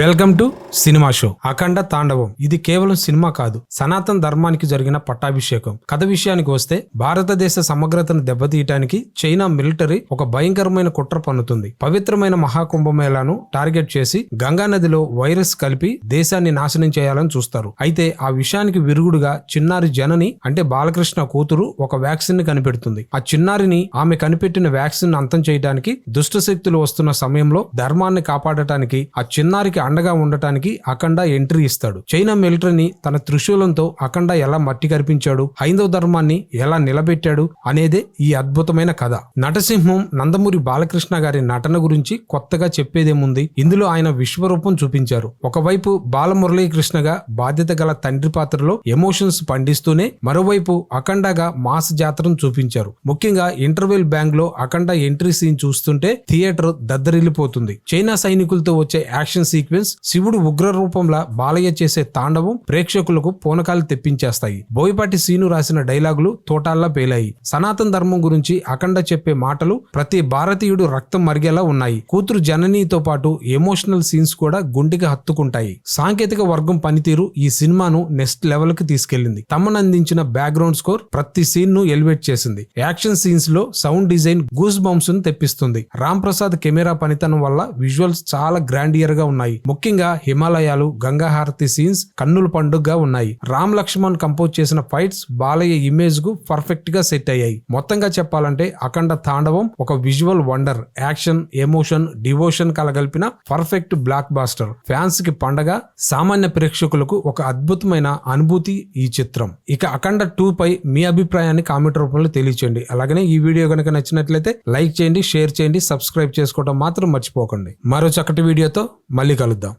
Welcome to cinema show. Akhanda Tandavam. ఇది కేవలం cinema కాదు సనాతన ధర్మానికి జరిగిన పట్టాభిషేకం. కథ విషయానికి వస్తే భారతదేశ సమగ్రతను దెబ్బతీయటానికి చైనా మిలిటరీ ఒక భయంకరమైన కుట్ర పన్నుతుంది. పవిత్రమైన మహాకుంభమేళాను టార్గెట్ చేసి గంగా నదిలో వైరస్ కలిపి దేశాన్ని నాశనం చేయాలని చూస్తారు. అయితే ఆ విషయానికి విరుగుడుగా చిన్నారి జనని అంటే బాలకృష్ణ కూతురు ఒక వ్యాక్సిన్ని కనిపెడుతుంది. ఆ చిన్నారిని ఆమె కనిపెట్టిన వ్యాక్సిన్ అంతం చేయడానికి దుష్ట శక్తులు వస్తున్న సమయంలో ధర్మాన్ని కాపాడటానికి ఆ చిన్నారికి అండగా ఉండటానికి అఖండ ఎంట్రీ ఇస్తాడు. చైనా మిలిటరీని తన త్రిశూలంతో అఖండ ఎలా మట్టి కరిపించాడు హైందవ ధర్మాన్ని ఎలా నిలబెట్టాడు అనేదే ఈ అద్భుతమైన కథ. నటసింహం నందమూరి బాలకృష్ణ గారి నటన గురించి కొత్తగా చెప్పేదేముంది? ఇందులో ఆయన విశ్వరూపం చూపించారు. ఒకవైపు బాలమురళీకృష్ణగా బాధ్యత గల తండ్రి పాత్రలో ఎమోషన్స్ పండిస్తూనే మరోవైపు అఖండగా మాస్ జాతరను చూపించారు. ముఖ్యంగా ఇంటర్వెల్ బ్యాంక్లో అఖండ ఎంట్రీ సీన్ చూస్తుంటే థియేటర్ దద్దరిల్లిపోతుంది. చైనా సైనికులతో వచ్చే యాక్షన్ సీక్వెన్స్ శివుడు ఉగ్ర రూపంలో బాలయ్య చేసే తాండవం ప్రేక్షకులకు పూనకాలు తెప్పించేస్తాయి. బోయపాటి సీను రాసిన డైలాగులు తోటాల్లా పేలాయి. సనాతన ధర్మం గురించి అఖండ చెప్పే మాటలు ప్రతి భారతీయుడు రక్తం మరిగేలా ఉన్నాయి. కూతురు జననీతో పాటు ఎమోషనల్ సీన్స్ కూడా గుండెకి హత్తుకుంటాయి. సాంకేతిక వర్గం పనితీరు ఈ సినిమాను నెక్స్ట్ లెవెల్కి తీసుకెళ్ళింది తమనందించిన బ్యాక్గ్రౌండ్ స్కోర్ ప్రతి సీన్ను ఎలివేట్ చేసింది. యాక్షన్ సీన్స్లో సౌండ్ డిజైన్ గూస్ బంప్స్ను తెప్పిస్తుంది. రామ్ ప్రసాద్ కెమెరా పనితనం వల్ల విజువల్స్ చాలా గ్రాండియర్గా ఉన్నాయి. ముఖ్యంగా హిమాలయాలు గంగా హారతి సీన్స్ కన్నుల పండుగగా ఉన్నాయి. రామ్ లక్ష్మణ్ కంపోజ్ చేసిన ఫైట్స్ బాలయ్య ఇమేజ్కు పర్ఫెక్ట్గా సెట్ అయ్యాయి. మొత్తంగా చెప్పాలంటే అఖండ తాండవం ఒక visual wonder. Action emotion devotion కలగలిపిన perfect blockbuster. ఫ్యాన్స్కి పండగ సామాన్య ప్రేక్షకులకు ఒక అద్భుతమైన అనుభూతి ఈ చిత్రం. ఇక అఖండ టూ పై మీ అభిప్రాయాన్ని కామెంట్ రూపంలో తెలియచేయండి. అలాగనే ఈ వీడియో కనుక నచ్చినట్లయితే లైక్ చేయండి షేర్ చేయండి సబ్స్క్రైబ్ చేసుకోవడం మాత్రం మర్చిపోకండి. మరో చక్కటి వీడియోతో మళ్ళీ dedans.